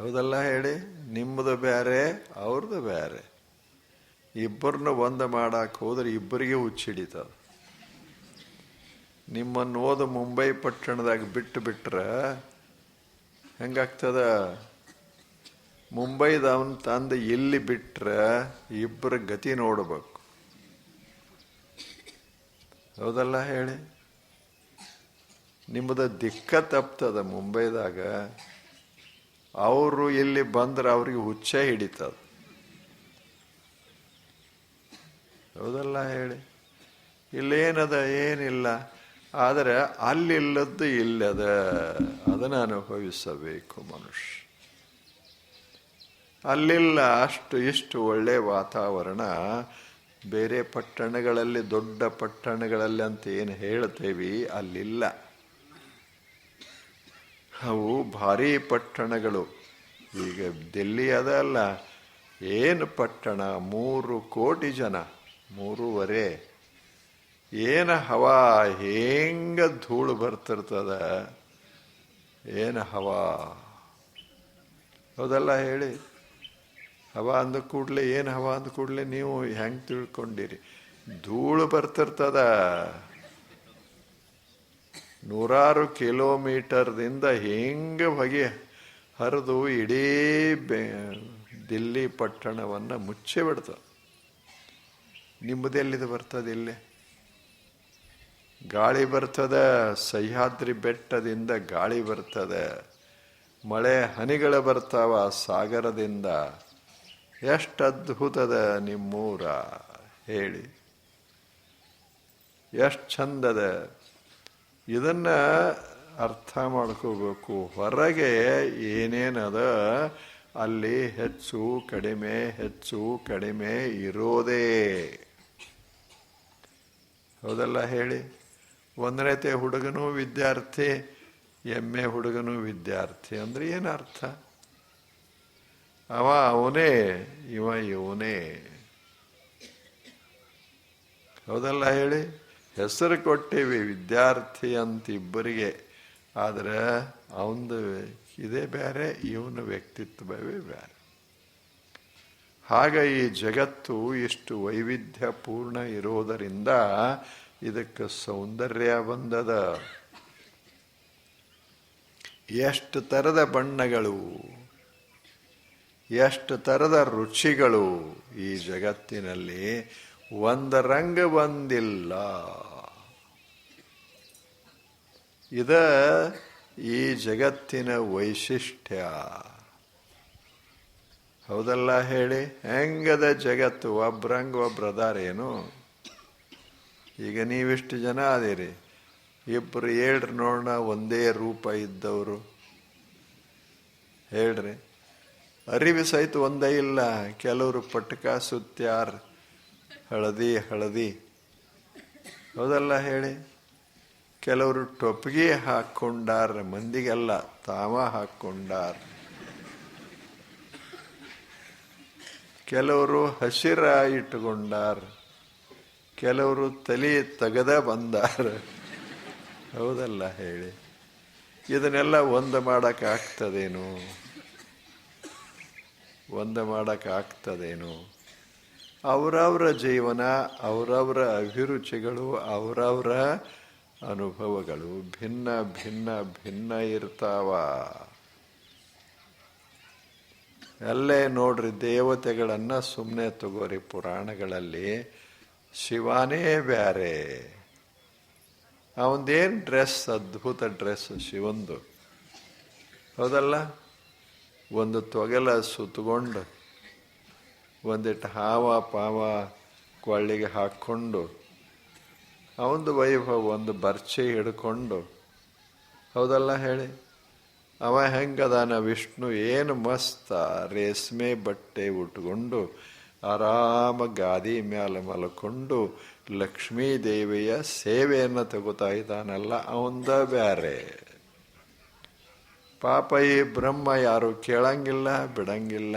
ಹೌದಲ್ಲ ಹೇಳಿ? ನಿಮ್ಮದು ಬೇರೆ ಅವ್ರದ್ದು ಬೇರೆ ಇಬ್ಬರನ್ನ ಒಂದು ಮಾಡಕ್ಕೆ ಹೋದ್ರೆ ಇಬ್ಬರಿಗೆ ಹುಚ್ಚಿಡಿತದ ನಿಮ್ಮನ್ನು ಓದು ಮುಂಬೈ ಪಟ್ಟಣದಾಗ ಬಿಟ್ಟು ಬಿಟ್ರೆ ಹೆಂಗಾಗ್ತದ? ಮುಂಬೈದವನ್ ತಂದು ಇಲ್ಲಿ ಬಿಟ್ರೆ ಇಬ್ಬರ ಗತಿ ನೋಡಬೇಕು. ಹೌದಲ್ಲ ಹೇಳಿ? ನಿಮ್ಮದು ದಿಕ್ಕ ತಪ್ತದ ಮುಂಬೈದಾಗ. ಅವರು ಇಲ್ಲಿ ಬಂದ್ರೆ ಅವ್ರಿಗೆ ಹುಚ್ಚ ಹಿಡಿತದ. ಹೌದಲ್ಲ ಹೇಳಿ? ಇಲ್ಲೇನದ? ಏನಿಲ್ಲ. ಆದರೆ ಅಲ್ಲಿಲ್ಲದ್ದು ಇಲ್ಲದ. ಅದನ್ನು ಅನುಭವಿಸಬೇಕು ಮನುಷ್ಯ. ಅಲ್ಲಿಲ್ಲ ಅಷ್ಟು ಇಷ್ಟು ಒಳ್ಳೆ ವಾತಾವರಣ. ಬೇರೆ ಪಟ್ಟಣಗಳಲ್ಲಿ, ದೊಡ್ಡ ಪಟ್ಟಣಗಳಲ್ಲಿ ಅಂತ ಏನು ಹೇಳ್ತೇವಿ, ಅಲ್ಲಿಲ್ಲ. ಅವು ಭಾರಿ ಪಟ್ಟಣಗಳು. ಈಗ ದಿಲ್ಲಿ ಅದಲ್ಲ ಏನು ಪಟ್ಟಣ? ಮೂರು ಕೋಟಿ ಜನ, ಮೂರುವರೆ. ಏನು ಹವಾ? ಹೆಂಗ ಧೂಳು ಬರ್ತಿರ್ತದ? ಏನು ಹವಾ? ಹೌದಲ್ಲ ಹೇಳಿ. ಹವಾ ಅಂದ ಕೂಡಲೇ, ಏನು ಹವಾ ಅಂದ ಕೂಡಲೇ ನೀವು ಹೆಂಗೆ ತಿಳ್ಕೊಂಡಿರಿ? ಧೂಳು ಬರ್ತಿರ್ತದ. ನೂರಾರು ಕಿಲೋಮೀಟರ್ದಿಂದ ಹೆಂಗೆ ಹೊಗೆ ಹರಿದು ಇಡೀ ಬೆ ದಿಲ್ಲಿ ಪಟ್ಟಣವನ್ನು ಮುಚ್ಚಿ ಬಿಡ್ತು. ನಿಮ್ಮದೆಲ್ಲಿದು ಬರ್ತದೆ ಇಲ್ಲಿ? ಗಾಳಿ ಬರ್ತದ, ಸಹ್ಯಾದ್ರಿ ಬೆಟ್ಟದಿಂದ ಗಾಳಿ ಬರ್ತದೆ, ಮಳೆ ಹನಿಗಳು ಬರ್ತಾವ ಸಾಗರದಿಂದ, ಎಷ್ಟು ಅದ್ಭುತದ ನಿಮ್ಮೂರ ಹೇಳಿ. ಎಷ್ಟು ಚಂದದ ಇದನ್ನ ಅರ್ಥ ಮಾಡ್ಕೋಬೇಕು. ಹೊರಗೆ ಏನೇನದ, ಅಲ್ಲಿ ಹೆಚ್ಚು, ಕಡಿಮೆ ಹೆಚ್ಚು, ಕಡಿಮೆ ಇರೋದೇ. ಹೌದಲ್ಲ ಹೇಳಿ? ಒಂದನೇತೆ ಹುಡುಗನೂ ವಿದ್ಯಾರ್ಥಿ, ಎಮ್ಮೆ ಹುಡುಗನೂ ವಿದ್ಯಾರ್ಥಿ ಅಂದ್ರೆ ಏನು ಅರ್ಥ? ಅವ ಅವನೇ, ಇವ ಇವನೇ. ಹೌದಲ್ಲ ಹೇಳಿ? ಹೆಸರು ಕೊಟ್ಟೇವಿ ವಿದ್ಯಾರ್ಥಿ ಅಂತ ಇಬ್ಬರಿಗೆ ಆದರೆ ಅವನದು ಇದೇ ಬೇರೆ, ಇವನ ವ್ಯಕ್ತಿತ್ವವೇ ಬೇರೆ. ಹಾಗ ಈ ಜಗತ್ತು ಇಷ್ಟು ವೈವಿಧ್ಯಪೂರ್ಣ ಇರೋದರಿಂದ ಇದಕ್ಕೆ ಸೌಂದರ್ಯ ಬಂದದ. ಎಷ್ಟು ಥರದ ಬಣ್ಣಗಳು, ಎಷ್ಟು ಥರದ ರುಚಿಗಳು ಈ ಜಗತ್ತಿನಲ್ಲಿ ಒಂದು ರಂಗ ಬಂದಿಲ್ಲ. ಇದ ಈ ಜಗತ್ತಿನ ವೈಶಿಷ್ಟ್ಯ. ಹೌದಲ್ಲ ಹೇಳಿ? ಹೆಂಗದ ಜಗತ್ತು? ಒಬ್ರಂಗ ಒಬ್ರದಾರೇನು ಈಗ ನೀವಿಷ್ಟು ಜನ ಆದಿರಿ. ಇಬ್ಬರು ಹೇಳ್ರಿ ನೋಡೋಣ ಒಂದೇ ರೂಪ ಇದ್ದವರು. ಹೇಳ್ರಿ. ಅರಿವಿ ಸಹಿತ ಒಂದೇ ಇಲ್ಲ. ಕೆಲವರು ಪಟ್ಕ ಸುತ್ಯಾರ. ಹಳದಿ ಹಳದಿ. ಹೌದಲ್ಲ ಹೇಳಿ? ಕೆಲವರು ಟೊಪ್ಪಿಗೆ ಹಾಕ್ಕೊಂಡಾರ, ಮಂದಿಗೆಲ್ಲ ತಾವ ಹಾಕ್ಕೊಂಡಾರ. ಕೆಲವರು ಹಸಿರ ಇಟ್ಟುಕೊಂಡಾರ. ಕೆಲವರು ತಲೆ ತೆಗೆದ ಬಂದಾರ. ಹೌದಲ್ಲ ಹೇಳಿ? ಇದನ್ನೆಲ್ಲ ಒಂದು ಮಾಡೋಕ್ಕಾಗ್ತದೇನು? ಒಂದು ಮಾಡಕ್ಕೆ ಆಗ್ತದೇನು ಅವರವರ ಜೀವನ, ಅವರವರ ಅಭಿರುಚಿಗಳು, ಅವರವರ ಅನುಭವಗಳು ಭಿನ್ನ ಭಿನ್ನ ಭಿನ್ನ ಇರ್ತಾವ. ಅಲ್ಲೇ ನೋಡ್ರಿ ದೇವತೆಗಳನ್ನು ಸುಮ್ಮನೆ ತಗೋರಿ ಪುರಾಣಗಳಲ್ಲಿ. ಶಿವನೇ ಬ್ಯಾರೆ. ಅವಂದೇನು ಡ್ರೆಸ್ ಅದ್ಭುತ ಡ್ರೆಸ್ ಶಿವಂದು. ಹೌದಲ್ಲ? ಒಂದು ತೊಗೆಲ ಸುತ್ತಕೊಂಡು ಒಂದಿಟ್ಟು ಹಾವ ಪಾವ ಕೊಳ್ಳಿಗೆ ಹಾಕ್ಕೊಂಡು ಅವನದು ವೈಭವ ಒಂದು ಬರ್ಚೆ ಹಿಡ್ಕೊಂಡು, ಹೌದಲ್ಲ ಹೇಳಿ? ಅವ ಹೆಂಗದಾನ ವಿಷ್ಣು ಏನು ಮಸ್ತ ರೇಷ್ಮೆ ಬಟ್ಟೆ ಉಟ್ಕೊಂಡು, ಆರಾಮ ಗಾದಿ ಮ್ಯಾಲೆ ಮಲ್ಕೊಂಡು, ಲಕ್ಷ್ಮೀ ದೇವಿಯ ಸೇವೆಯನ್ನು ತಗೋತಾ ಇದ್ದಾನಲ್ಲ, ಅವಂದ ಬ್ಯಾರೆ. ಪಾಪ ಈ ಬ್ರಹ್ಮ ಯಾರು ಕೇಳಂಗಿಲ್ಲ, ಬಿಡಂಗಿಲ್ಲ.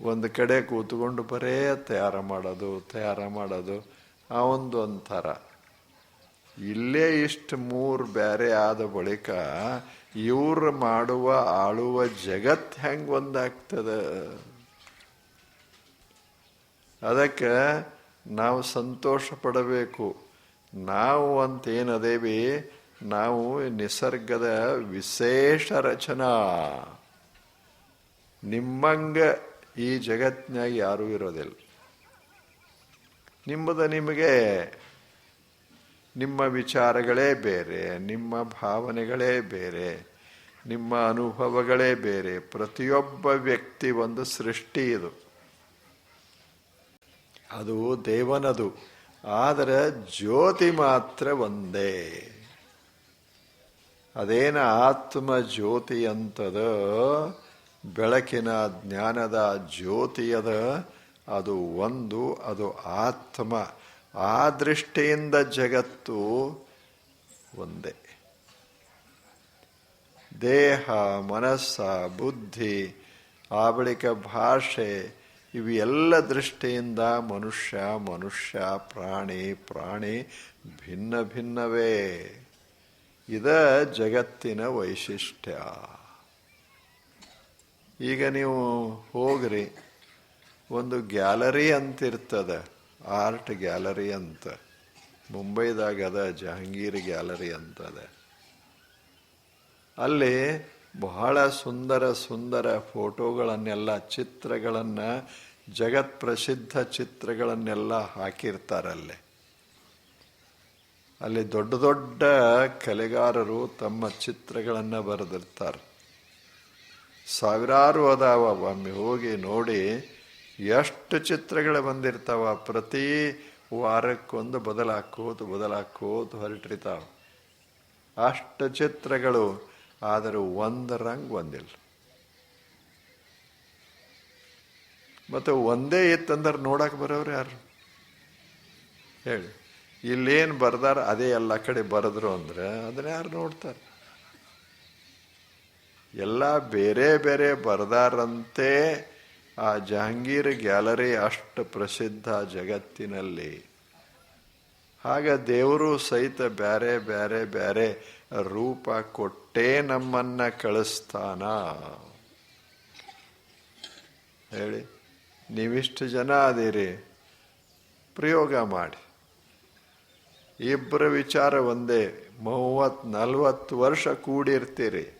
ಒಂದು ಕಡೆ ಕೂತ್ಕೊಂಡು ಬರೇ ತಯಾರು ಮಾಡೋದು ತಯಾರು ಮಾಡೋದು, ಆ ಒಂದು ಒಂಥರ ಇಲ್ಲೇ ಇಷ್ಟು ಮೂರು ಬೇರೆ ಆದ ಬಳಿಕ ಇವ್ರು ಮಾಡುವ, ಆಳುವ ಜಗತ್ ಹೆಂಗೆ ಒಂದಾಗ್ತದ? ಅದಕ್ಕೆ ನಾವು ಸಂತೋಷ ಪಡಬೇಕು. ನಾವು ಅಂತೇನದೇವಿ? ನಾವು ನಿಸರ್ಗದ ವಿಶೇಷ ರಚನಾ. ನಿಮ್ಮಂಗ ಈ ಜಗತ್ತಿನಾಗ ಯಾರೂ ಇರೋದಿಲ್ಲ. ನಿಮ್ಮದು ನಿಮಗೆ, ನಿಮ್ಮ ವಿಚಾರಗಳೇ ಬೇರೆ, ನಿಮ್ಮ ಭಾವನೆಗಳೇ ಬೇರೆ, ನಿಮ್ಮ ಅನುಭವಗಳೇ ಬೇರೆ. ಪ್ರತಿಯೊಬ್ಬ ವ್ಯಕ್ತಿ ಒಂದು ಸೃಷ್ಟಿ ಇದು. ಅದು ದೇವನದು. ಆದರೆ ಜ್ಯೋತಿ ಮಾತ್ರ ಒಂದೇ. ಅದೇನ ಆತ್ಮ ಜ್ಯೋತಿ ಅಂತದ ಬೆಳಕಿನ ಜ್ಞಾನದ ಜ್ಯೋತಿಯದ ಅದು ಒಂದು, ಅದು ಆತ್ಮ. ಆ ದೃಷ್ಟಿಯಿಂದ ಜಗತ್ತು ಒಂದೇ. ದೇಹ, ಮನಸ್ಸ, ಬುದ್ಧಿ ಆ ಬಳಿಕ ಭಾಷೆ ಇವೆಲ್ಲ ದೃಷ್ಟಿಯಿಂದ ಮನುಷ್ಯ ಮನುಷ್ಯ, ಪ್ರಾಣಿ ಪ್ರಾಣಿ ಭಿನ್ನ ಭಿನ್ನವೇ. ಇದ ಜಗತ್ತಿನ ವೈಶಿಷ್ಟ್ಯ. ಈಗ ನೀವು ಹೋಗ್ರಿ. ಒಂದು ಗ್ಯಾಲರಿ ಅಂತ ಇರ್ತದೆ ಆರ್ಟ್ ಗ್ಯಾಲರಿ ಅಂತ. ಮುಂಬೈದಾಗ ಅದ, ಜಹಾಂಗೀರ್ ಗ್ಯಾಲರಿ ಅಂತದ. ಅಲ್ಲಿ ಬಹಳ ಸುಂದರ ಸುಂದರ ಫೋಟೋಗಳನ್ನೆಲ್ಲ, ಚಿತ್ರಗಳನ್ನು, ಜಗತ್ ಪ್ರಸಿದ್ಧ ಚಿತ್ರಗಳನ್ನೆಲ್ಲ ಹಾಕಿರ್ತಾರಲ್ಲೇ ಅಲ್ಲಿ ದೊಡ್ಡ ದೊಡ್ಡ ಕಲೆಗಾರರು ತಮ್ಮ ಚಿತ್ರಗಳನ್ನು ಬರೆದಿರ್ತಾರೆ. ಸಾವಿರಾರು ಅದಾವ. ಒಮ್ಮೆ ಹೋಗಿ ನೋಡಿ ಎಷ್ಟು ಚಿತ್ರಗಳು ಬಂದಿರ್ತಾವ. ಪ್ರತಿ ವಾರಕ್ಕೊಂದು ಬದಲಾಕೋದು ಬದಲಾಕೋದು ಹೊರಟಿರ್ತಾವ. ಅಷ್ಟು ಚಿತ್ರಗಳು, ಆದರೂ ಒಂದು ರಂಗ್ ಒಂದಿಲ್ಲ. ಮತ್ತು ಒಂದೇ ಇತ್ತಂದ್ರೆ ನೋಡಕ್ಕೆ ಬರೋರು ಯಾರು? ಹೇಳಿ. ಇಲ್ಲೇನು ಬರ್ದಾರ, ಅದೇ ಎಲ್ಲ ಕಡೆ ಬರೆದ್ರು ಅಂದ್ರೆ, ಅದನ್ನ ಯಾರು ನೋಡ್ತಾರೆ? ಎಲ್ಲ ಬೇರೆ ಬೇರೆ ಬರ್ದಾರಂತೆ ಆ ಜಹಾಂಗೀರ್ ಗ್ಯಾಲರಿ ಅಷ್ಟು ಪ್ರಸಿದ್ಧ ಜಗತ್ತಿನಲ್ಲಿ. ಹಾಗೆ ದೇವರು ಸಹಿತ ಬೇರೆ ಬೇರೆ ಬೇರೆ ರೂಪ ಕೊಟ್ಟೇ ನಮ್ಮನ್ನ ಕಳಿಸ್ತಾನ. ಹೇಳಿ, ನೀವಿಷ್ಟು ಜನ ಅದೀರಿ ಪ್ರಯೋಗ ಮಾಡಿ. ಇಬ್ಬರ ವಿಚಾರ ಒಂದೇ, ಮೂವತ್ತು ನಲ್ವತ್ತು ವರ್ಷ ಕೂಡಿರ್ತೀರಿ.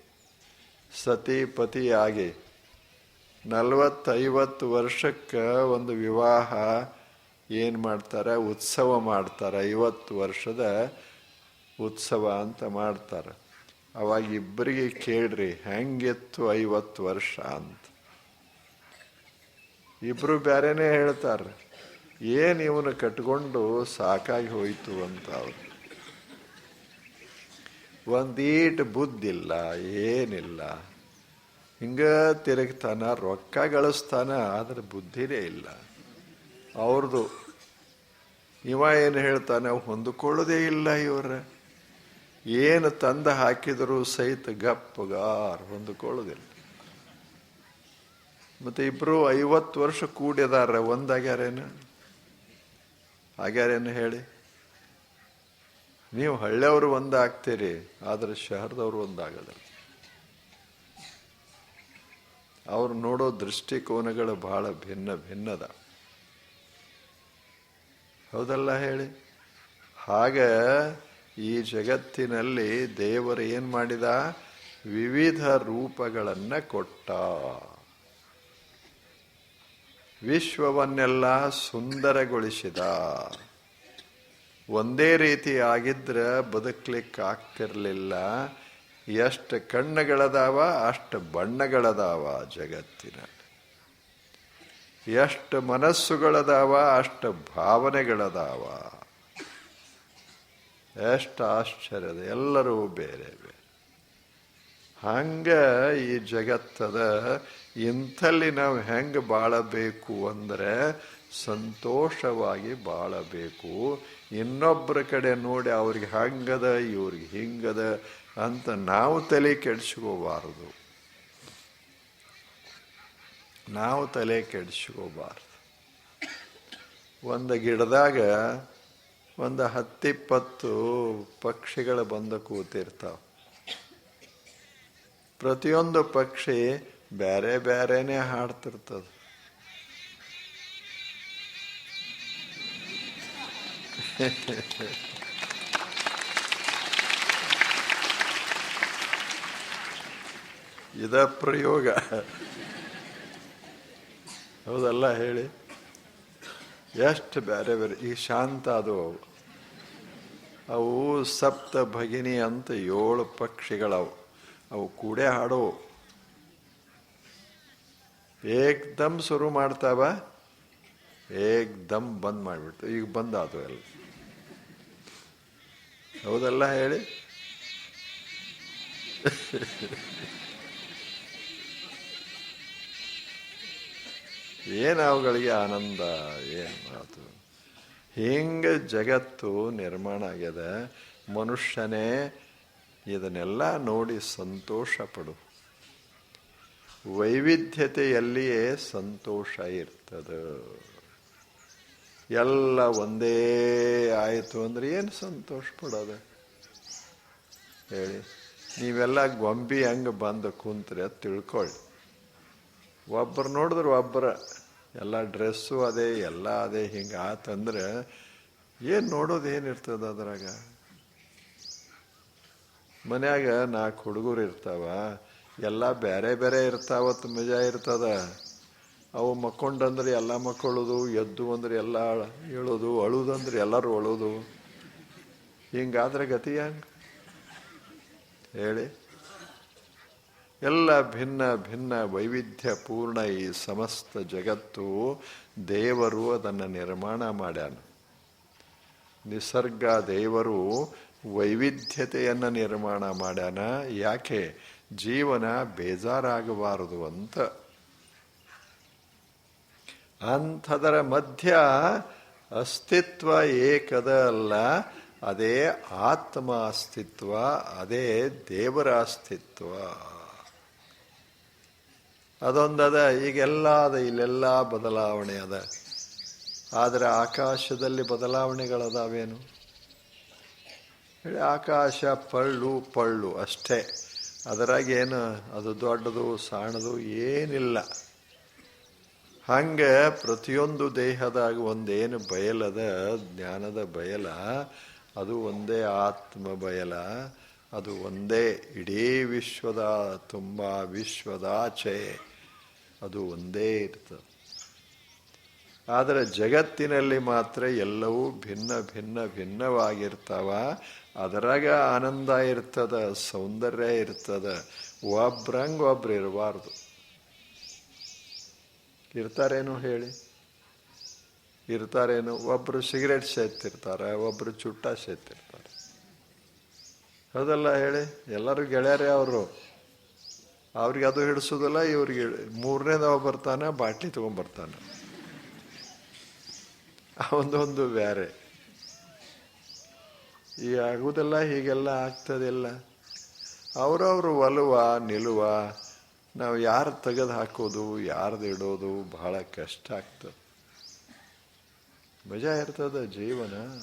ಸತಿ ಪತಿಯಾಗಿ ನಲವತ್ತೈವತ್ತು ವರ್ಷಕ್ಕೆ ಒಂದು ವಿವಾಹ ಏನು ಮಾಡ್ತಾರೆ? ಉತ್ಸವ ಮಾಡ್ತಾರೆ. ಐವತ್ತು ವರ್ಷದ ಉತ್ಸವ ಅಂತ ಮಾಡ್ತಾರೆ. ಅವಾಗ ಇಬ್ಬರಿಗೆ ಕೇಳ್ರಿ, ಹೆಂಗಿತ್ತು ಐವತ್ತು ವರ್ಷ ಅಂತ? ಇಬ್ಬರು ಬೇರೆನೇ ಹೇಳ್ತಾರೆ, ಏನು ಇವನು ಕಟ್ಕೊಂಡು ಸಾಕಾಗಿ ಹೋಯಿತು ಅಂತ ಅವ್ರು? ಒಂದೀಟ್ ಬುದ್ಧಿಲ್ಲ, ಏನಿಲ್ಲ. ಹಿಂಗ ತಿರುಗ್ತಾನ, ರೊಕ್ಕ ಗಳಿಸ್ತಾನ, ಆದ್ರೆ ಬುದ್ಧಿನೇ ಇಲ್ಲ. ಅವ್ರದ್ದು ಇವ ಏನು ಹೇಳ್ತಾನೆ, ಹೊಂದಿಕೊಳ್ಳೋದೇ ಇಲ್ಲ ಇವರ. ಏನು ತಂದ ಹಾಕಿದರೂ ಸಹಿತ ಗಪ್ಪಗಾರ್ ಹೊಂದಿಕೊಳ್ಳೋದಿಲ್ಲ. ಮತ್ತೆ ಇಬ್ಬರು ಐವತ್ತು ವರ್ಷ ಕೂಡಿದಾರ, ಒಂದಾಗ್ಯಾರೇನು? ಆಗ್ಯಾರೇನು ಹೇಳಿ? ನೀವು ಹಳ್ಳಿಯವರು ಒಂದಾಗ್ತೀರಿ, ಆದರೆ ಶಹರದವರು ಒಂದಾಗಲ್ಲ. ಅವ್ರು ನೋಡೋ ದೃಷ್ಟಿಕೋನಗಳು ಬಹಳ ಭಿನ್ನ, ಭಿನ್ನದ. ಹೌದಲ್ಲ ಹೇಳಿ? ಹಾಗ ಈ ಜಗತ್ತಿನಲ್ಲಿ ದೇವರು ಏನು ಮಾಡಿದ? ವಿವಿಧ ರೂಪಗಳನ್ನು ಕೊಟ್ಟ. ವಿಶ್ವವನ್ನೆಲ್ಲ ಸುಂದರಗೊಳಿಸಿದ. ಒಂದೇ ರೀತಿ ಆಗಿದ್ರೆ ಬದುಕಲಿಕ್ಕೆ ಆಗ್ತಿರಲಿಲ್ಲ ಎಷ್ಟು ಕಣ್ಣುಗಳದಾವ, ಅಷ್ಟು ಬಣ್ಣಗಳದಾವ ಜಗತ್ತಿನ. ಎಷ್ಟು ಮನಸ್ಸುಗಳದಾವ, ಅಷ್ಟು ಭಾವನೆಗಳದಾವ. ಎಷ್ಟು ಆಶ್ಚರ್ಯದ, ಎಲ್ಲರೂ ಬೇರೆ ಬೇರೆ. ಹಂಗೆ ಈ ಜಗತ್ತದ ಇಂಥಲ್ಲಿ ನಾವು ಹೆಂಗೆ ಬಾಳಬೇಕು ಅಂದರೆ ಸಂತೋಷವಾಗಿ ಬಾಳಬೇಕು. ಇನ್ನೊಬ್ಬರ ಕಡೆ ನೋಡಿ ಅವ್ರಿಗೆ ಹಂಗದ, ಇವ್ರಿಗೆ ಹಿಂಗದ ಅಂತ ನಾವು ತಲೆ ಕೆಡಿಸ್ಕೋಬಾರದು. ನಾವು ತಲೆ ಕೆಡಿಸ್ಕೋಬಾರ್ದು. ಒಂದು ಗಿಡದಾಗ ಒಂದು ಹತ್ತಿಪ್ಪತ್ತು ಪಕ್ಷಿಗಳು ಬಂದು ಕೂತಿರ್ತಾವೆ. ಪ್ರತಿಯೊಂದು ಪಕ್ಷಿ ಬೇರೆ ಬೇರೆನೇ ಹಾಡ್ತಿರ್ತದೆ. ಇದ ಪ್ರಯೋಗ. ಹೌದಲ್ಲ ಹೇಳಿ? ಎಷ್ಟು ಬೇರೆ ಬೇರೆ ಈ ಶಾಂತ ಅದು ಅವು. ಅವು ಸಪ್ತ ಭಗಿನಿ ಅಂತ ಏಳು ಪಕ್ಷಿಗಳವು. ಅವು ಕೂಡೇ ಹಾಡೋ ಏಕ್ದಮ್ ಶುರು ಮಾಡ್ತಾವ ಏಕ್ದಮ್ ಬಂದ್ ಮಾಡಿಬಿಡ್ತು. ಈಗ ಬಂದ್ ಅದು ಎಲ್ಲ. ಹೌದಲ್ಲ ಹೇಳಿ? ಏನು ಅವುಗಳಿಗೆ ಆನಂದ, ಏನು ಮಾತು ಹಿಂಗೆ ಜಗತ್ತು ನಿರ್ಮಾಣ ಆಗ್ಯದ, ಮನುಷ್ಯನೇ ಇದನ್ನೆಲ್ಲ ನೋಡಿ ಸಂತೋಷ ಪಡು. ವೈವಿಧ್ಯತೆಯಲ್ಲಿಯೇ ಸಂತೋಷ ಇರ್ತದೆ. ಎಲ್ಲ ಒಂದೇ ಆಯಿತು ಅಂದ್ರೆ ಏನು ಸಂತೋಷ ಪಡೋದು? ಹೇಳಿ. ನೀವೆಲ್ಲ ಗೊಂಬಿ ಹಂಗೆ ಬಂದು ಕುಂತ್ರೆ ತಿಳ್ಕೊಳ್ಳಿ. ಒಬ್ಬರು ನೋಡಿದ್ರೆ ಒಬ್ಬರ ಎಲ್ಲ ಡ್ರೆಸ್ಸು ಅದೇ, ಎಲ್ಲ ಅದೇ, ಹಿಂಗೆ ಆತಂದ್ರೆ ಏನು ನೋಡೋದು ಏನಿರ್ತದ ಅದ್ರಾಗ? ಮನ್ಯಾಗ ನಾಲ್ಕು ಹುಡುಗರು ಇರ್ತಾವ. ಎಲ್ಲ ಬೇರೆ ಬೇರೆ ಇರ್ತಾವತ್ತು ನಿಜ ಇರ್ತದ. ಅವು ಮಕ್ಕೊಂಡಂದ್ರೆ ಎಲ್ಲ ಮಕ್ಕಳುದು ಎದ್ದು ಅಂದ್ರೆ ಎಲ್ಲ ಹೇಳೋದು ಅಳುದಂದ್ರೆ ಎಲ್ಲರೂ ಅಳೋದು. ಹಿಂಗಾದ್ರೆ ಗತಿ ಹಂಗ? ಹೇಳಿ. ಎಲ್ಲ ಭಿನ್ನ ಭಿನ್ನ ವೈವಿಧ್ಯ ಪೂರ್ಣ ಈ ಸಮಸ್ತ ಜಗತ್ತು ದೇವರು ಅದನ್ನು ನಿರ್ಮಾಣ ಮಾಡ್ಯಾನ. ನಿಸರ್ಗ ದೇವರು ವೈವಿಧ್ಯತೆಯನ್ನು ನಿರ್ಮಾಣ ಮಾಡ್ಯಾನ. ಯಾಕೆ? ಜೀವನ ಬೇಜಾರಾಗಬಾರದು ಅಂತ. ಅಂಥದರ ಮಧ್ಯ ಅಸ್ತಿತ್ವ ಏಕದ ಅಲ್ಲ, ಅದೇ ಆತ್ಮ ಅಸ್ತಿತ್ವ, ಅದೇ ದೇವರ ಅಸ್ತಿತ್ವ. ಅದೊಂದದ ಈಗೆಲ್ಲ ಅದ, ಇಲ್ಲೆಲ್ಲ ಬದಲಾವಣೆ ಅದ. ಆದರೆ ಆಕಾಶದಲ್ಲಿ ಬದಲಾವಣೆಗಳದಾವೇನು? ಹೇಳಿ ಆಕಾಶ ಪಳ್ಳು ಪಳ್ಳು ಅಷ್ಟೇ. ಅದರಾಗ ಏನು? ಅದು ದೊಡ್ಡದು, ಸಣ್ಣದು ಏನಿಲ್ಲ. ಹಂಗೆ ಪ್ರತಿಯೊಂದು ದೇಹದಾಗ ಒಂದೇನು ಬಯಲದ ಜ್ಞಾನದ ಬಯಲ, ಅದು ಒಂದೇ ಆತ್ಮ ಬಯಲ, ಅದು ಒಂದೇ ಇಡೀ ವಿಶ್ವದ, ತುಂಬ ವಿಶ್ವದಾಚೆ ಅದು ಒಂದೇ ಇರ್ತದೆ. ಆದರೆ ಜಗತ್ತಿನಲ್ಲಿ ಮಾತ್ರ ಎಲ್ಲವೂ ಭಿನ್ನ ಭಿನ್ನ ಭಿನ್ನವಾಗಿರ್ತಾವ. ಅದರಾಗ ಆನಂದ ಇರ್ತದ, ಸೌಂದರ್ಯ ಇರ್ತದ, ಒಬ್ರಂಗ ಒಬ್ರು ಇರಬಾರ್ದು. ಇರ್ತಾರೇನು ಹೇಳಿ. ಇರ್ತಾರೇನು, ಒಬ್ರು ಸಿಗರೇಟ್ ಸೇತಿರ್ತಾರೆ ಒಬ್ರು ಚುಟ್ಟ ಸೇತಿರ್ತಾರೆ ಹೌದಲ್ಲ ಹೇಳಿ? ಎಲ್ಲರೂ ಗೆಳೆಯರೇ ಅವರು. ಅವ್ರಿಗೆ ಅದು ಹಿಡಿಸೋದಿಲ್ಲ, ಇವ್ರಿಗೆ ಮೂರನೇದವ ಬರ್ತಾನೆ, ಬಾಟ್ಲಿ ತಗೊಂಡ್ಬರ್ತಾನೆ ಒಂದೊಂದು ಬೇರೆ ಈ ಆಗುವುದೆಲ್ಲ ಹೀಗೆಲ್ಲ ಆಗ್ತದೆಲ್ಲ. ಅವರವರು ಒಲುವ, ನಿಲುವ, ನಾವು ಯಾರು ತೆಗೆದು ಹಾಕೋದು, ಯಾರ್ದು ಇಡೋದು ಬಹಳ ಕಷ್ಟ ಆಗ್ತದೆ. ಮಜಾ ಇರ್ತದ ಜೀವನ.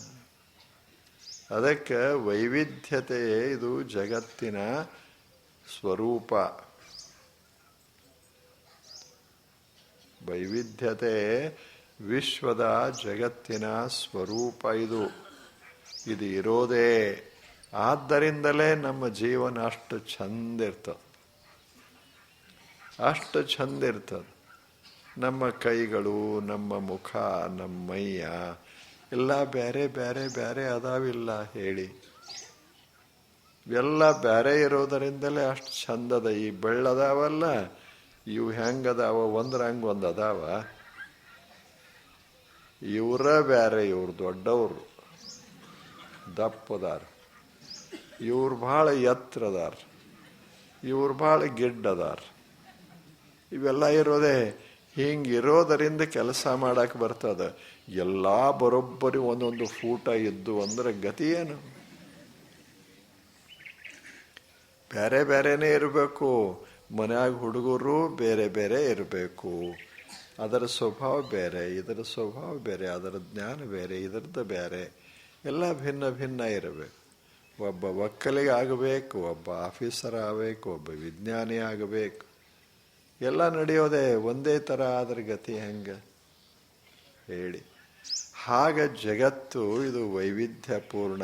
ಅದಕ್ಕೆ ವೈವಿಧ್ಯತೆಯೇ ಇದು ಜಗತ್ತಿನ ಸ್ವರೂಪ. ವೈವಿಧ್ಯತೆ ವಿಶ್ವದ ಜಗತ್ತಿನ ಸ್ವರೂಪ ಇದು. ಇದು ಇರೋದೇ ಆದ್ದರಿಂದಲೇ ನಮ್ಮ ಜೀವನ ಅಷ್ಟು ಚಂದ ಇರ್ತದೆ. ಅಷ್ಟು ಚಂದ ಇರ್ತದೆ. ನಮ್ಮ ಕೈಗಳು, ನಮ್ಮ ಮುಖ, ನಮ್ಮ ಮೈಯ ಎಲ್ಲ ಬೇರೆ ಬೇರೆ ಬೇರೆ ಅದಾವಿಲ್ಲ ಹೇಳಿ. ಎಲ್ಲ ಬೇರೆ ಇರೋದರಿಂದಲೇ ಅಷ್ಟು ಚಂದದ ಈ ಬೆಳ್ಳದಾವಲ್ಲ, ಇವು ಹೆಂಗದಾವ ಹಂಗೆ ಒಂದು ಅದಾವ? ಇವರ ಬೇರೆ ಇವ್ರು ದೊಡ್ಡವರು. ದಪ್ಪದಾರ ಇವ್ರು ಭಾಳ ಎತ್ತರದಾರ ಇವ್ರು ಭಾಳ ಗಿಡ್ಡದಾರ ಇವೆಲ್ಲ ಇರೋದೇ ಹಿಂಗಿರೋದರಿಂದ ಕೆಲಸ ಮಾಡಕ್ಕೆ ಬರ್ತದ. ಎಲ್ಲ ಬರೋಬ್ಬರಿ ಒಂದೊಂದು ಫೂಟ ಇದ್ದು ಅಂದ್ರೆ ಗತಿ ಏನು? ಬೇರೆ ಬೇರೆನೇ ಇರಬೇಕು. ಮನ್ಯಾಗ ಹುಡುಗರು ಬೇರೆ ಬೇರೆ ಇರಬೇಕು. ಅದರ ಸ್ವಭಾವ ಬೇರೆ, ಇದರ ಸ್ವಭಾವ ಬೇರೆ, ಅದರ ಜ್ಞಾನ ಬೇರೆ ಇದರದ್ದು ಬೇರೆ. ಎಲ್ಲ ಭಿನ್ನ ಭಿನ್ನ ಇರಬೇಕು. ಒಬ್ಬ ಒಕ್ಕಲಿಗೆ ಆಗಬೇಕು, ಒಬ್ಬ ಆಫೀಸರ್ ಆಗಬೇಕು, ಒಬ್ಬ ವಿಜ್ಞಾನಿ ಆಗಬೇಕು. ಎಲ್ಲ ನಡೆಯೋದೇ ಒಂದೇ ಥರ ಆದ್ರ ಗತಿ ಹೆಂಗೆ? ಹೇಳಿ. ಹಾಗ ಜಗತ್ತು ಇದು ವೈವಿಧ್ಯಪೂರ್ಣ.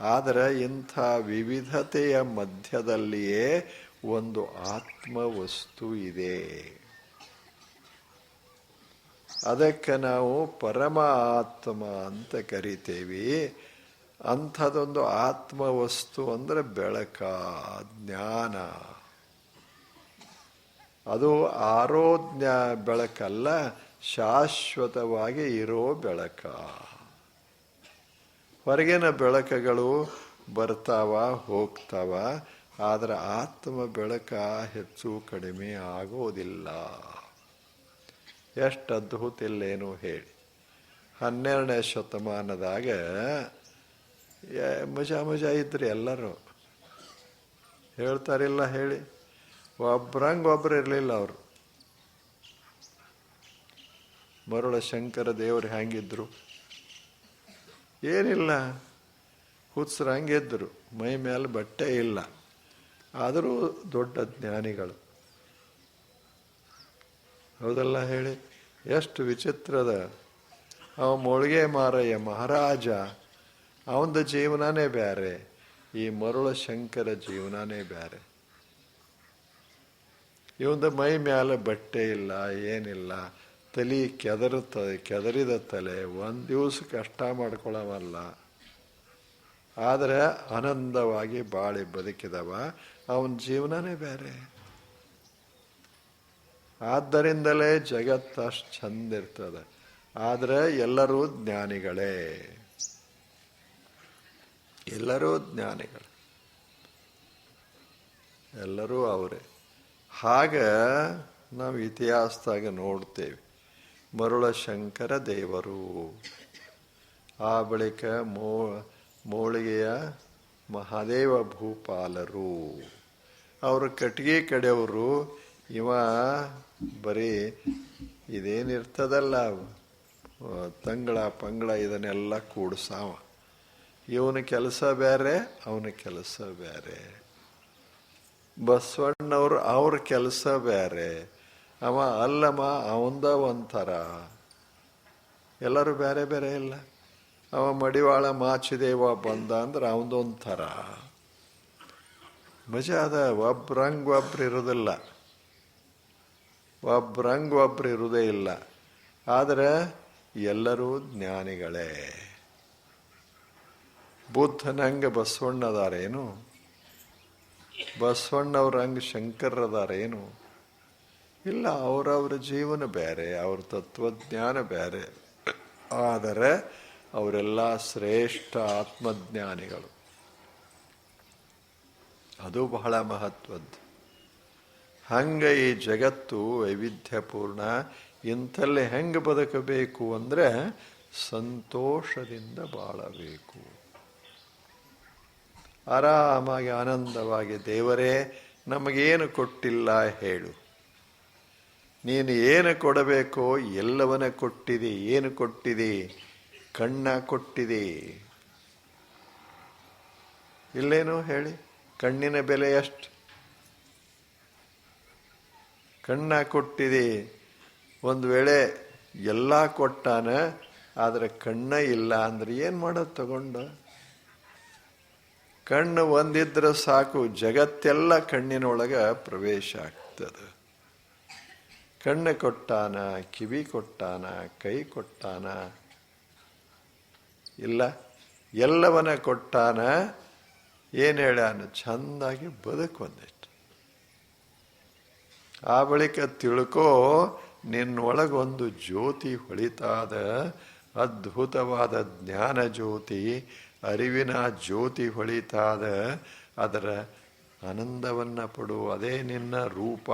ಆದರೆ ಇಂಥ ವಿವಿಧತೆಯ ಮಧ್ಯದಲ್ಲಿಯೇ ಒಂದು ಆತ್ಮವಸ್ತು ಇದೆ. ಅದಕ್ಕೆ ನಾವು ಪರಮಾತ್ಮ ಅಂತ ಕರಿತೇವೆ. ಅಂಥದೊಂದು ಆತ್ಮವಸ್ತು ಅಂದರೆ ಬೆಳಕ, ಜ್ಞಾನ. ಅದು ಆರೋಜ್ಞ ಬೆಳಕಲ್ಲ, ಶಾಶ್ವತವಾಗಿ ಇರೋ ಬೆಳಕ. ಹೊರಗಿನ ಬೆಳಕಗಳು ಬರ್ತಾವ, ಹೋಗ್ತಾವ, ಆದರೆ ಆತ್ಮ ಬೆಳಕ ಹೆಚ್ಚು ಕಡಿಮೆ ಆಗೋದಿಲ್ಲ. ಎಷ್ಟು ಅದ್ಭುತ ಇಲ್ಲೇನು ಹೇಳಿ. ಹನ್ನೆರಡನೇ ಶತಮಾನದಾಗ ಮಜಾ ಮಜಾ ಇದ್ರಿ ಎಲ್ಲರೂ. ಹೇಳ್ತಾರಿಲ್ಲ ಹೇಳಿ. ಒಬ್ರಂಗೆ ಒಬ್ರು ಇರಲಿಲ್ಲ ಅವರು. ಮರುಳ ಶಂಕರ ದೇವರು ಹೆಂಗಿದ್ರು ಏನಿಲ್ಲ. ಹುತ್ಸರು ಹಂಗಿದ್ರು. ಮೈ ಮೇಲೆ ಬಟ್ಟೆ ಇಲ್ಲ. ಆದರೂ ದೊಡ್ಡ ಜ್ಞಾನಿಗಳು. ಹೌದಲ್ಲ ಹೇಳಿ? ಎಷ್ಟು ವಿಚಿತ್ರದ. ಅವ ಮೊಳಗೆ ಮಾರಯ್ಯ ಮಹಾರಾಜ ಅವನದ ಜೀವನನೇ ಬೇರೆ ಈ ಮರುಳ ಶಂಕರ ಜೀವನನೇ ಬೇರೆ ಇವಂದ ಮೈ ಮ್ಯಾಲೆ ಬಟ್ಟೆ ಇಲ್ಲ, ಏನಿಲ್ಲ, ತಲಿ ಕೆದರುತ್ತ ಕೆದರಿದ ತಲೆ, ಒಂದು ದಿವಸ ಕಷ್ಟ ಮಾಡ್ಕೊಳ್ಳವಲ್ಲ ಆದರೆ ಆನಂದವಾಗಿ ಬಾಳಿ ಬದುಕಿದವ, ಅವನ ಜೀವನನೇ ಬೇರೆ ಆದ್ದರಿಂದಲೇ ಜಗತ್ತು ಅಷ್ಟು ಚಂದ ಇರ್ತದೆ ಆದರೆ ಎಲ್ಲರೂ ಜ್ಞಾನಿಗಳೇ. ಎಲ್ಲರೂ ಜ್ಞಾನಿಗಳು. ಎಲ್ಲರೂ ಅವರೇ. ಹಾಗೆ ನಾವು ಇತಿಹಾಸದಾಗ ನೋಡ್ತೇವೆ. ಮರುಳ ಶಂಕರ ದೇವರು. ಆ ಬಳಿಕ ಮೋ, ಮೋಳಿಗೆಯ ಮಹಾದೇವ ಭೂಪಾಲರು. ಅವರು ಕಟ್ಟಿಗೆ ಕಡೆಯವರು ಇವ ಬರೀ ಇದೇನಿರ್ತದಲ್ಲ ತಂಗಳ ಪಂಗಳ ಇದನ್ನೆಲ್ಲ ಕೂಡ್ಸಾವ. ಇವನ ಕೆಲಸ ಬೇರೆ ಅವನ ಕೆಲಸ ಬೇರೆ ಬಸವಣ್ಣವ್ರು ಅವ್ರ ಕೆಲಸ ಬೇರೆ ಅವ ಅಲ್ಲಮ್ಮ, ಅವಂದ ಒಂಥರ. ಎಲ್ಲರೂ ಬೇರೆ ಬೇರೆ ಇಲ್ಲ. ಅವ ಮಡಿವಾಳ ಮಾಚಿದೇವ ಬಂದ ಅಂದ್ರೆ ಅವನದೊಂಥರ ಮಜಾ ಅದ, ಒಬ್ರಂಗ್ ಒಬ್ರು ಇರೋದಿಲ್ಲ. ಒಬ್ರಂಗ್ ಒಬ್ರು ಇರುವುದೇ ಇಲ್ಲ. ಆದರೆ ಎಲ್ಲರೂ ಜ್ಞಾನಿಗಳೇ. ಬುದ್ಧನಂಗೆ ಬಸವಣ್ಣದಾರೇನು ಬಸವಣ್ಣವ್ರ ಹಂಗೆ ಶಂಕರದಾರೇನು ಇಲ್ಲ ಅವರವ್ರ ಜೀವನ ಬೇರೆ, ಅವ್ರ ತತ್ವಜ್ಞಾನ ಬೇರೆ. ಆದರೆ ಅವರೆಲ್ಲ ಶ್ರೇಷ್ಠ ಆತ್ಮಜ್ಞಾನಿಗಳು. ಅದು ಬಹಳ ಮಹತ್ವದ್ದು. ಹಂಗ ಈ ಜಗತ್ತು ವೈವಿಧ್ಯಪೂರ್ಣ, ಇಂಥಲ್ಲಿ ಹೆಂಗೆ ಬದುಕಬೇಕು ಅಂದರೆ ಸಂತೋಷದಿಂದ ಬಾಳಬೇಕು. ಆರಾಮಾಗಿ, ಆನಂದವಾಗಿ, ದೇವರೇ, ನಮಗೇನು ಕೊಟ್ಟಿಲ್ಲ ಹೇಳು. ನೀನು ಏನು ಕೊಡಬೇಕೋ ಎಲ್ಲವನ ಕೊಟ್ಟಿದೆ, ಏನು ಕೊಟ್ಟಿದೆ, ಕಣ್ಣ ಕೊಟ್ಟಿದೆ. ಇಲ್ಲೇನು ಹೇಳಿ? ಕಣ್ಣಿನ ಬೆಲೆ ಎಷ್ಟು? ಕಣ್ಣ ಕೊಟ್ಟಿದೆ. ಒಂದು ವೇಳೆ ಎಲ್ಲ ಕೊಟ್ಟಾನ, ಆದರೆ ಕಣ್ಣ ಇಲ್ಲ ಅಂದ್ರೆ ಏನು ಮಾಡೋದು ತಗೊಂಡು? ಕಣ್ಣು ಒಂದಿದ್ರೆ ಸಾಕು, ಜಗತ್ತೆಲ್ಲ ಕಣ್ಣಿನೊಳಗೆ ಪ್ರವೇಶ ಆಗ್ತದೆ. ಕಣ್ಣು ಕೊಟ್ಟಾನ, ಕಿವಿ ಕೊಟ್ಟಾನ, ಕೈ ಕೊಟ್ಟಾನ, ಇಲ್ಲ, ಎಲ್ಲವನ್ನ ಕೊಟ್ಟಾನ, ಏನು ಹೇಳ್ಯಾನ? ಚಂದಾಗಿ ಬದುಕು ಒಂದಿಷ್ಟು ಆ ಬಳಿಕ ತಿಳ್ಕೋ, ನಿನ್ನೊಳಗೊಂದು ಜ್ಯೋತಿ ಹೊಳಿತಾದ, ಅದ್ಭುತವಾದ ಜ್ಞಾನ ಜ್ಯೋತಿ, ಅರಿವಿನ ಜ್ಯೋತಿ ಹೊಳಿತಾದ, ಅದರ ಆನಂದವನ್ನ ಪಡು, ಅದೇ ನಿನ್ನ ರೂಪ.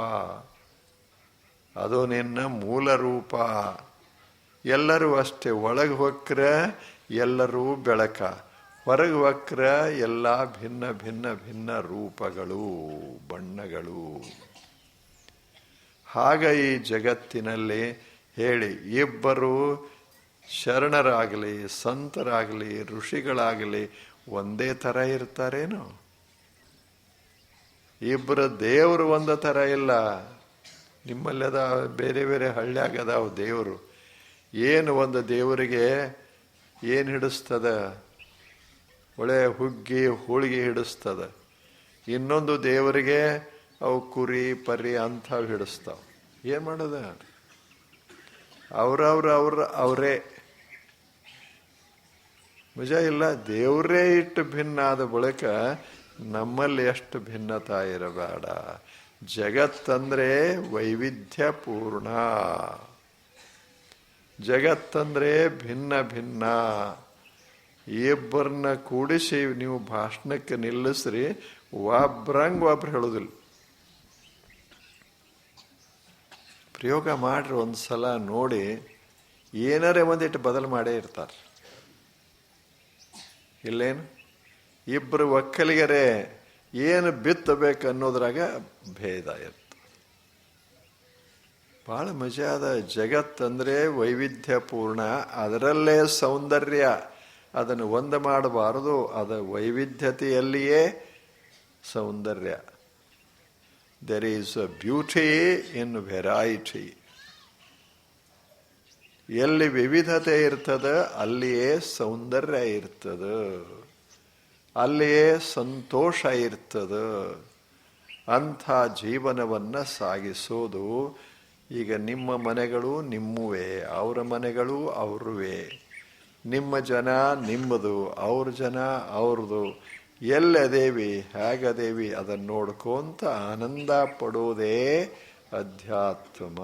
ಅದು ನಿನ್ನ ಮೂಲ ರೂಪ. ಎಲ್ಲರೂ ಅಷ್ಟೇ, ಒಳಗೆ ಹೊಕ್ರ ಎಲ್ಲರೂ ಬೆಳಕ. ಹೊರಗೆ ವಕ್ರ, ಎಲ್ಲ ಭಿನ್ನ ಭಿನ್ನ ಭಿನ್ನ ರೂಪಗಳು, ಬಣ್ಣಗಳು. ಆಗ ಈ ಜಗತ್ತಿನಲ್ಲಿ ಹೇಳಿ, ಇಬ್ಬರು ಶರಣರಾಗಲಿ, ಸಂತರಾಗಲಿ, ಋಷಿಗಳಾಗಲಿ ಒಂದೇ ಥರ ಇರ್ತಾರೇನು? ಇಬ್ಬರು ದೇವರು ಒಂದು ಥರ ಇಲ್ಲ. ನಿಮ್ಮಲ್ಲಿ ಅದ ಬೇರೆ ಬೇರೆ ಹಳ್ಳ್ಯಾಗ ಅದಾವ ದೇವರು. ಏನು ಒಂದು ದೇವರಿಗೆ ಏನು ಹಿಡಿಸ್ತದ? ಒಳ್ಳೆ ಹುಗ್ಗಿ, ಹೋಳಿಗೆ ಹಿಡಿಸ್ತದ. ಇನ್ನೊಂದು ದೇವರಿಗೆ ಅವು ಕುರಿ ಪರಿ ಅಂಥವು ಹಿಡಿಸ್ತಾವ. ಏನು ಮಾಡೋದ? ಅವ್ರವ್ರ ಅವ್ರ ಅವರೇ. ನಿಜ ಇಲ್ಲ, ದೇವರೇ ಇಟ್ಟು ಭಿನ್ನ ಆದ ಬಳಿಕ ನಮ್ಮಲ್ಲಿ ಎಷ್ಟು ಭಿನ್ನತಾ ಇರಬೇಡ. ಜಗತ್ತಂದ್ರೆ ವೈವಿಧ್ಯ ಪೂರ್ಣ. ಜಗತ್ತಂದ್ರೆ ಭಿನ್ನ ಭಿನ್ನ. ಇಬ್ಬರನ್ನ ಕೂಡಿಸಿ ನೀವು ಭಾಷಣಕ್ಕೆ ನಿಲ್ಲಿಸ್ರಿ. ಒಬ್ರಂಗ್ ಒಬ್ರು ಹೇಳೋದಿಲ್ಲ. ಪ್ರಯೋಗ ಮಾಡ್ರಿ ಒಂದ್ಸಲ ನೋಡಿ ಏನಾರೇ ಒಂದಿಟ್ಟು ಬದಲು ಮಾಡೇ ಇರ್ತಾರೆ. ಇಲ್ಲೇನು? ಇಬ್ಬರು ಒಕ್ಕಲಿಗರೇ ಏನು ಬಿತ್ತಬೇಕು ಅನ್ನೋದ್ರಾಗ ಭೇದ ಇರ್ತದೆ ಭಾಳ ಮಜಾದ ಜಗತ್ತಂದರೆ ವೈವಿಧ್ಯಪೂರ್ಣ ವೈವಿಧ್ಯ ಪೂರ್ಣ ಅದರಲ್ಲೇ ಸೌಂದರ್ಯ, ಅದನ್ನು ಒಂದು ಮಾಡಬಾರದು, ಅದು ವೈವಿಧ್ಯತೆಯಲ್ಲಿಯೇ ಸೌಂದರ್ಯ. There is a beauty in variety. ಎಲ್ಲಿ ವಿವಿಧತೆ ಇರ್ತದ, ಅಲ್ಲಿಯೇ ಸೌಂದರ್ಯ ಇರ್ತದೆ. ಅಲ್ಲಿಯೇ ಸಂತೋಷ ಇರ್ತದೆ. ಅಂಥ ಜೀವನವನ್ನು ಸಾಗಿಸೋದು ಈಗ ನಿಮ್ಮ ಮನೆಗಳು ನಿಮ್ಮವೇ, ಅವರ ಮನೆಗಳು ಅವ್ರವೇ. ನಿಮ್ಮ ಜನ ನಿಮ್ಮದು, ಅವ್ರ ಜನ ಅವ್ರದು. ಎಲ್ಲದೇವಿ ಹೇಗದೇವಿ ಅದನ್ನು ನೋಡ್ಕೊಂತ ಆನಂದ ಪಡೋದೇ ಅಧ್ಯಾತ್ಮ.